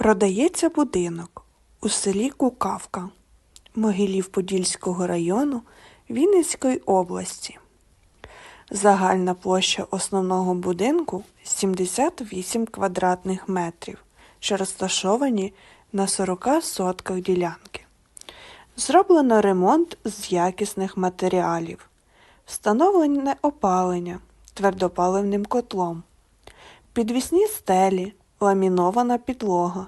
Продається будинок у селі Кукавка Могилів-Подільського району Вінницької області. Загальна площа основного будинку 78 квадратних метрів, що розташовані на 40 сотках ділянки. Зроблено ремонт з якісних матеріалів, встановлене опалення твердопаливним котлом, підвісні стелі, ламінована підлога,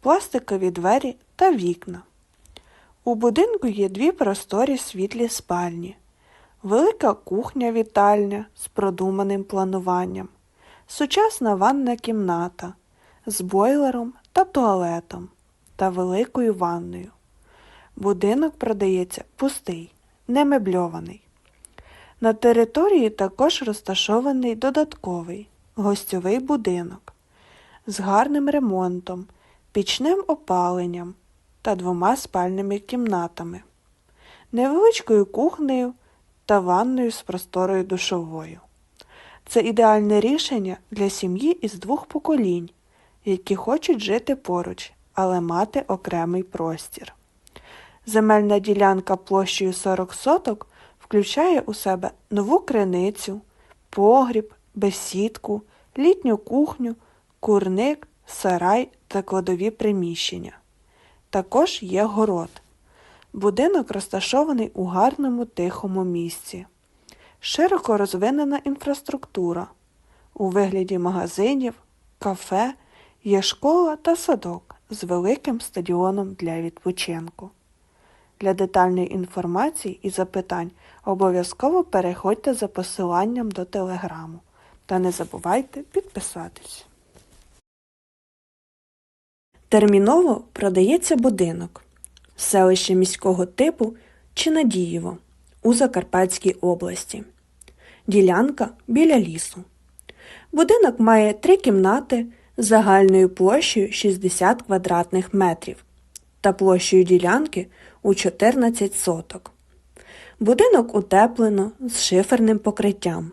пластикові двері та вікна. У будинку є дві просторі світлі спальні, велика кухня-вітальня з продуманим плануванням, сучасна ванна кімната з бойлером та туалетом та великою ванною. Будинок продається пустий, не мебльований. На території також розташований додатковий гостьовий будинок з гарним ремонтом, пічним опаленням та двома спальними кімнатами, невеличкою кухнею та ванною з просторою душовою. Це ідеальне рішення для сім'ї із двох поколінь, які хочуть жити поруч, але мати окремий простір. Земельна ділянка площею 40 соток включає у себе нову криницю, погріб, бесідку, літню кухню, курник, сарай та кладові приміщення. Також є город. Будинок розташований у гарному тихому місці. Широко розвинена інфраструктура. У вигляді магазинів, кафе є школа та садок з великим стадіоном для відпочинку. Для детальної інформації і запитань обов'язково переходьте за посиланням до телеграму та не забувайте підписатись. Терміново продається будинок селище міського типу Чинадієво у Закарпатській області. Ділянка біля лісу. Будинок має три кімнати загальною площею 60 квадратних метрів та площею ділянки у 14 соток. Будинок утеплено з шиферним покриттям.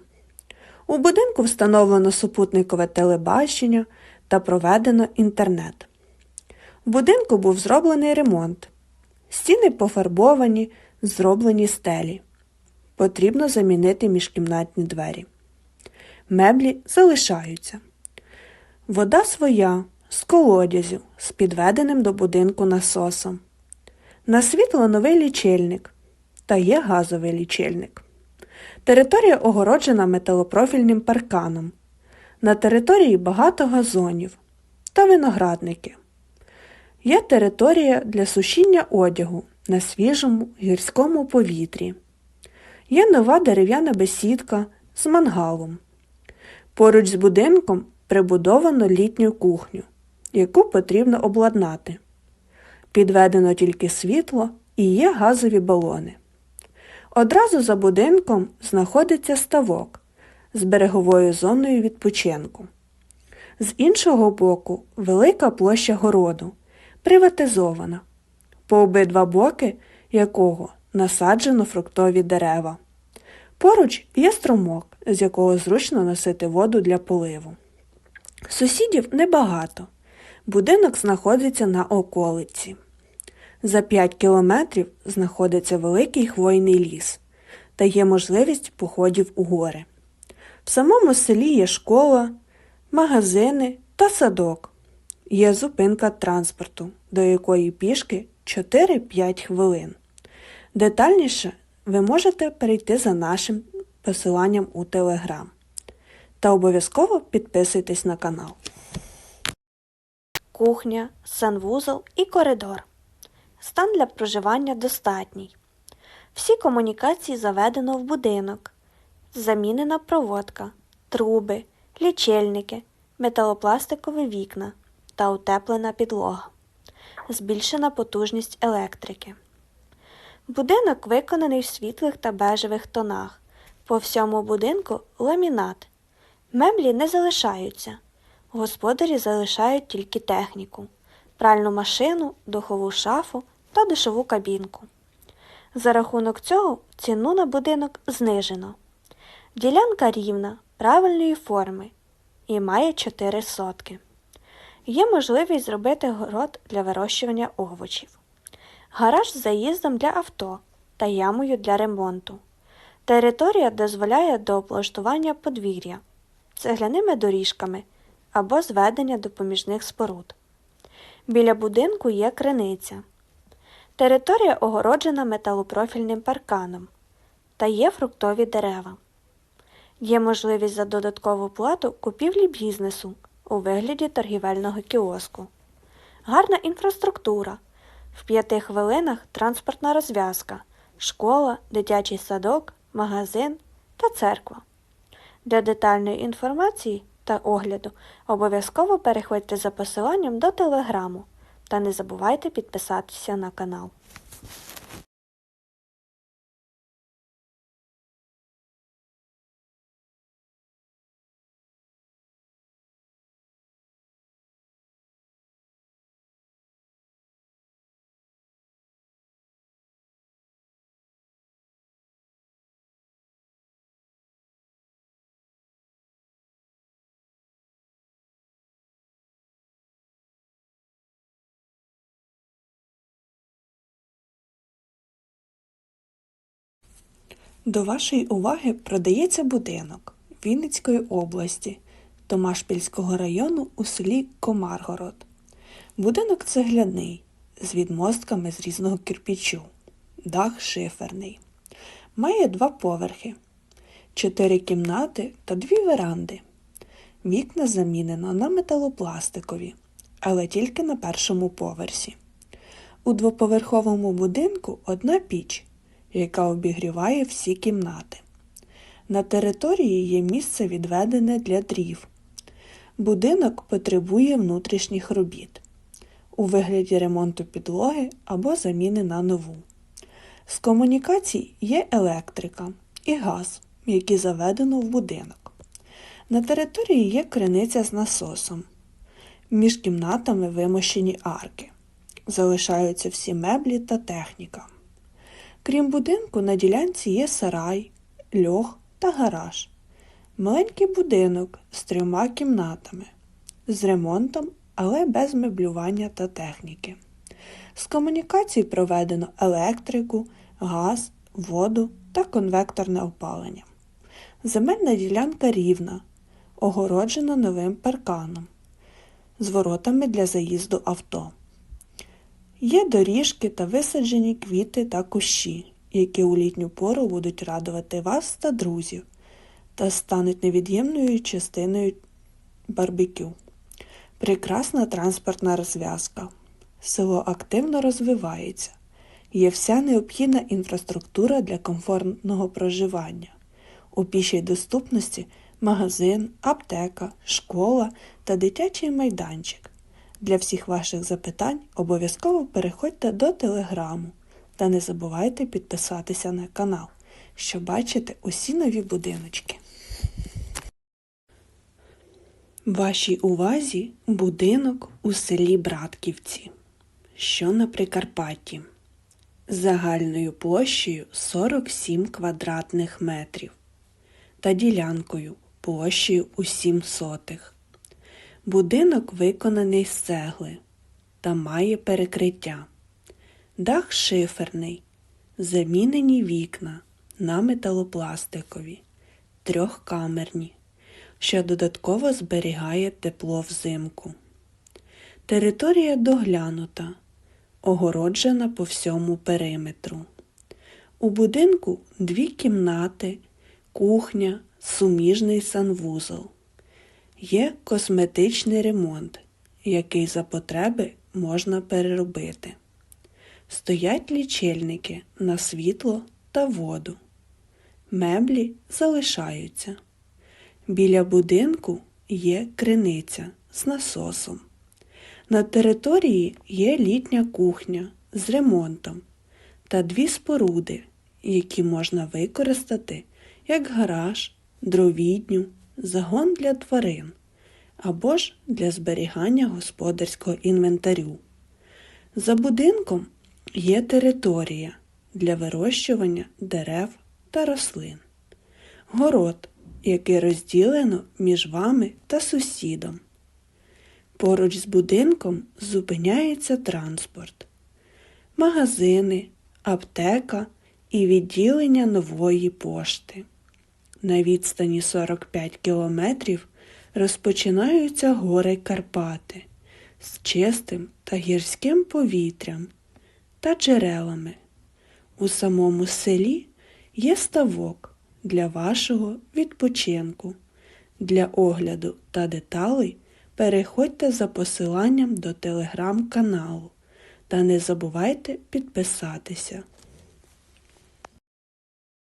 У будинку встановлено супутникове телебачення та проведено інтернет. В будинку був зроблений ремонт. Стіни пофарбовані, зроблені стелі. Потрібно замінити міжкімнатні двері. Меблі залишаються. Вода своя з колодязю з підведеним до будинку насосом. На світло новий лічильник та є газовий лічильник. Територія огороджена металопрофільним парканом. На території багато газонів та виноградники. Є територія для сушіння одягу на свіжому гірському повітрі. Є нова дерев'яна бесідка з мангалом. Поруч з будинком прибудовано літню кухню, яку потрібно обладнати. Підведено тільки світло і є газові балони. Одразу за будинком знаходиться ставок з береговою зоною відпочинку. З іншого боку велика площа городу, приватизована, по обидва боки якого насаджено фруктові дерева. Поруч є струмок, з якого зручно носити воду для поливу. Сусідів небагато. Будинок знаходиться на околиці. За 5 кілометрів знаходиться великий хвойний ліс та є можливість походів у гори. В самому селі є школа, магазини та садок. Є зупинка транспорту, до якої пішки 4-5 хвилин. Детальніше ви можете перейти за нашим посиланням у Телеграм. Та обов'язково підписуйтесь на канал. Кухня, санвузол і коридор. Стан для проживання достатній. Всі комунікації заведено в будинок. Замінена проводка, труби, лічильники, металопластикові вікна та утеплена підлога. Збільшена потужність електрики. Будинок виконаний в світлих та бежевих тонах. По всьому будинку ламінат. Меблі не залишаються. Господарі залишають тільки техніку, пральну машину, духову шафу та душову кабінку. За рахунок цього ціну на будинок знижено. Ділянка рівна, правильної форми і має 4 сотки. Є можливість зробити город для вирощування овочів, гараж з заїздом для авто та ямою для ремонту. Територія дозволяє до облаштування подвір'я, цегляними доріжками або зведення допоміжних споруд. Біля будинку є криниця. Територія огороджена металопрофільним парканом та є фруктові дерева. Є можливість за додаткову плату купівлі бізнесу у вигляді торгівельного кіоску. Гарна інфраструктура. В п'яти хвилинах транспортна розв'язка, школа, дитячий садок, магазин та церква. Для детальної інформації та огляду обов'язково переходьте за посиланням до телеграму та не забувайте підписатися на канал. До вашої уваги продається будинок Вінницької області Томашпільського району у селі Комаргород. Будинок цегляний з відмостками з різного кирпічу, дах шиферний. Має два поверхи, чотири кімнати та дві веранди. Вікна замінено на металопластикові, але тільки на першому поверсі. У двоповерховому будинку одна піч яка обігріває всі кімнати. На території є місце відведене для дрів. Будинок потребує внутрішніх робіт у вигляді ремонту підлоги або заміни на нову. З комунікацій є електрика і газ, які заведено в будинок. На території є криниця з насосом. Між кімнатами вимощені арки. Залишаються всі меблі та техніка. Крім будинку, на ділянці є сарай, льох та гараж. Маленький будинок з трьома кімнатами, з ремонтом, але без меблювання та техніки. З комунікацій проведено електрику, газ, воду та конвекторне опалення. Земельна ділянка рівна, огороджена новим парканом, з воротами для заїзду авто. Є доріжки та висаджені квіти та кущі, які у літню пору будуть радувати вас та друзів та стануть невід'ємною частиною барбекю. Прекрасна транспортна розв'язка. Село активно розвивається. Є вся необхідна інфраструктура для комфортного проживання. У пішій доступності магазин, аптека, школа та дитячий майданчик. Для всіх ваших запитань обов'язково переходьте до телеграму та не забувайте підписатися на канал, щоб бачити усі нові будиночки. Вашій увазі будинок у селі Братківці, що на Прикарпатті, загальною площею 47 квадратних метрів та ділянкою площею у 7 сотих. Будинок виконаний з цегли та має перекриття. Дах шиферний, замінені вікна на металопластикові, трьохкамерні, що додатково зберігає тепло взимку. Територія доглянута, огороджена по всьому периметру. У будинку дві кімнати, кухня, суміжний санвузол. Є косметичний ремонт, який за потреби можна переробити. Стоять лічильники на світло та воду. Меблі залишаються. Біля будинку є криниця з насосом. На території є літня кухня з ремонтом та дві споруди, які можна використати як гараж, дровідню загон для тварин або ж для зберігання господарського інвентарю. За будинком є територія для вирощування дерев та рослин, город, який розділено між вами та сусідом. Поруч з будинком зупиняється транспорт, магазини, аптека і відділення нової пошти. На відстані 45 кілометрів розпочинаються гори Карпати з чистим та гірським повітрям та джерелами. У самому селі є ставок для вашого відпочинку. Для огляду та деталей переходьте за посиланням до телеграм-каналу та не забувайте підписатися.